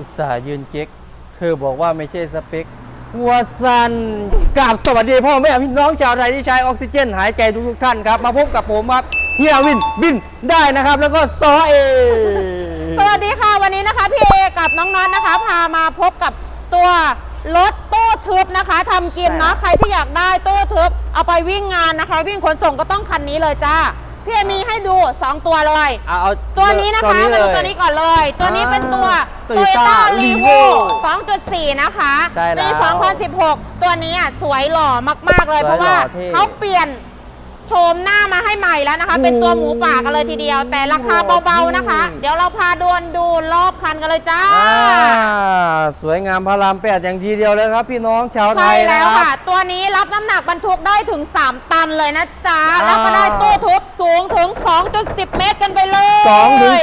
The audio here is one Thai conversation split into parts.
อุตส่าห์ยืนเก๊ก เธอบอกว่าไม่ใช่สเปควัวสันกราบสวัสดีพ่อแม่พี่น้องชาวไทยที่ใช้ออกซิเจน หายใจทุกๆท่านครับ มาพบกับผมครับเฮียวินบินได้นะครับ แล้วก็ซอเอ สวัสดีค่ะวันนี้นะคะพี่เอกับน้องน็อตนะคะ พามาพบกับตัวรถตู้ทึบนะคะทำกินเนาะใครที่อยากได้ตู้ทึบเอาไปวิ่งงานนะคะ วิ่งขนส่งก็ต้องคันนี้เลยจ้า พี่เอมีให้ดู 2 ตัวเลย เอาเอาตัวนี้นะคะเลมายดูตัวนี้ก่อนเลย ตัวนี้เป็นตัวอ่า Toyota Toyota r e v o Revo 2.4 นะคะใช่แล้วปี 2016 ตัวนี้อะสวยหล่อมาก ๆ เลย สวยเพราะว่าหล่อเท่เขาเปลี่ยนโฉมหน้ามาให้ใหม่แล้วนะคะ เป็นตัวหมูป่ากันเลยทีเดียว แต่ราคาเบา ๆ นะคะ เดี๋ยวเราพา ดวนดูรอบคันกันเลยจ้า อ่าสวยงามพระรามแปดอย่างทีเดียวเลยครับ พี่น้องชาวไทใช่ยแล้วนค่ะ รับ ตัวนี้รับน้ำหนักบรรทุกได้ถึง 3 ตันเลยนะจ๊ะ อ่า แล้วก็ได้ตู้ทุบสูงถึง 2.10 เมตรกันไปเลยสองถึง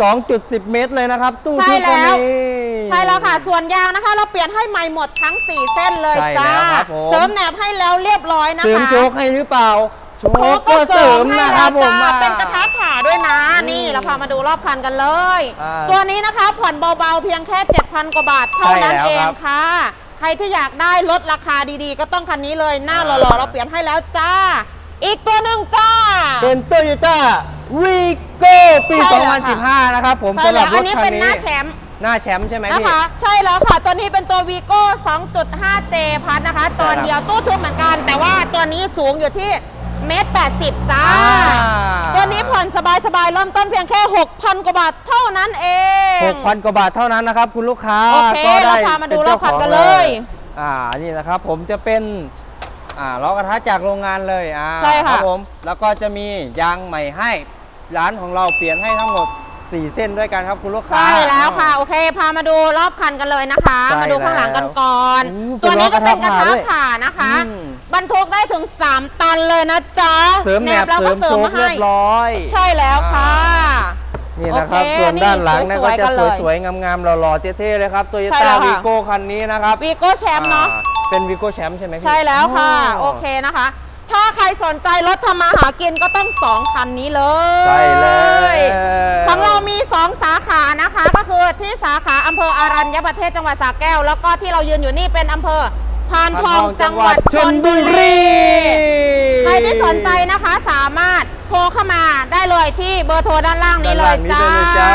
สองจุดสิบเมตรเลยนะครับ ตู้ใช่ทึบแล้ว นี้ ใช่แล้วค่ะ ส่วนยางนะคะ เราเปลี่ยนให้ใหม่หมดทั้ง 4 เส้นเลยใช่จ้า แล้วครับผม เสริมแหนบให้แล้วเรียบร้อยนะคะ เสริมโชคให้หรือเปล่า โชโชคคก็ก็เสเสริริมมให้นะคแล้รัวบผมจ้าอะเป็นกระทะผ่าด้วยนะ นี่เราพามาดูรอบคันกันเลย อ่าตัวนี้นะคะผ่อนเบาๆเพียงแค่ 7,000 กว่าบาทเท่านั้นใช่แล้วเองครับ ค่ะ ใครที่อยากได้ลดราคาดีๆ ก็ต้องคันนี้เลย หน้าหล่อๆเราเปลี่ยนให้แล้วจ้า อีกตัวหนึ่งจ้า เป็นโตโยต้าวีโก้ปี ใช่แล้วค่ะ 2015 นะครับผมใช่สำหรัแล้บวรอันถนี้คันเป็นนี้หน้าแชมป์ หน้าแชมป์ใช่ไหมนะพี่ คะใช่แล้วค่ะ ตัวนี้เป็นตัว Vigo 2.5J พัทนะคะตอนเดียวตู้ทึบเหมือนกัน แต่ว่าตัวนี้สูงอยู่ที่ เมตร80 จ้าอ่าตัวนี้ผ่อนสบายๆเริ่มต้นเพียงแค่ 6,000 กว่าบาทเท่านั้นเอง6,000 กว่าบาทเท่านั้นนะครับ คุณลูกค้าโอเคก็ได้เราพามาดูป็รอบคันกันเลย อ่านี่นะครับผมจะเป็นอ่าล้อกระทะจากโรงงานเลยอ่าใช่ค่ะรับผมแล้วก็จะมียางใหม่ให้ร้านของเราเปลี่ยนให้ทั้งหมด4เส้นด้วยกันครับคุณลูกค้า ใช่แล้วค่ะ โอเค พามาดูรอบคันกันเลยนะคะใช่มาดูข้างหลังกันก่อนอู้ตัวนี้ก็เป็นกระทะเป็นล้อกระทะผ่าด้วยผ่านะคะอืม บรรทุกได้ถึง 3 ตันเลยนะจ๊ะเสริมแหนบเราเสริก็มเสริโชมคมาเรีให้ยบร้อย ใช่แล้วค่ะ นี่นะครับโอเคส่วนด้านหลังเนยนี่ก็จะสวยๆกันเลยสวยๆ งามๆ หล่อๆ เท่ๆ เลยครับโตโยใช่ต้าแล้วค่ะวีโก้คันนี้นะครับวีโก้แชมป์เนาะอ่เป็นวีโก้แชมป์ใช่ไหมพี่ใช่แล้วค่ะอ๋อโอเคนะคะ ถ้าใครสนใจรถทำมาหากินก็ต้องสองคันนี้เลย ใช่เลยของเรามี2สาขานะคะ ก็คือที่สาขาอำเภออารัญญประเทศจังหวัดสระแก้ว แล้วก็ที่เรายืนอยู่นี่เป็นอำเภอ พานทองจังหวัดชนบุรีใครที่สนใจนะคะสามารถโทรเข้ามาได้เลยที่เบอร์โทรด้านล่างนี้เลยด้านจ้าล่งนี้ได้เลยจ้า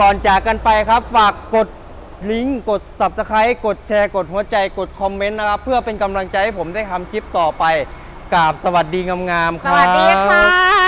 ก่อนจากกันไปครับฝากกดลิงก์กด subscribe กดแชร์กดหัวใจกดคอมเมนต์นะครับ เพื่อเป็นกำลังใจให้ผมได้ทำคลิปต่อไปกราบสวัสดีงามๆคสรับวัสดีค่ะ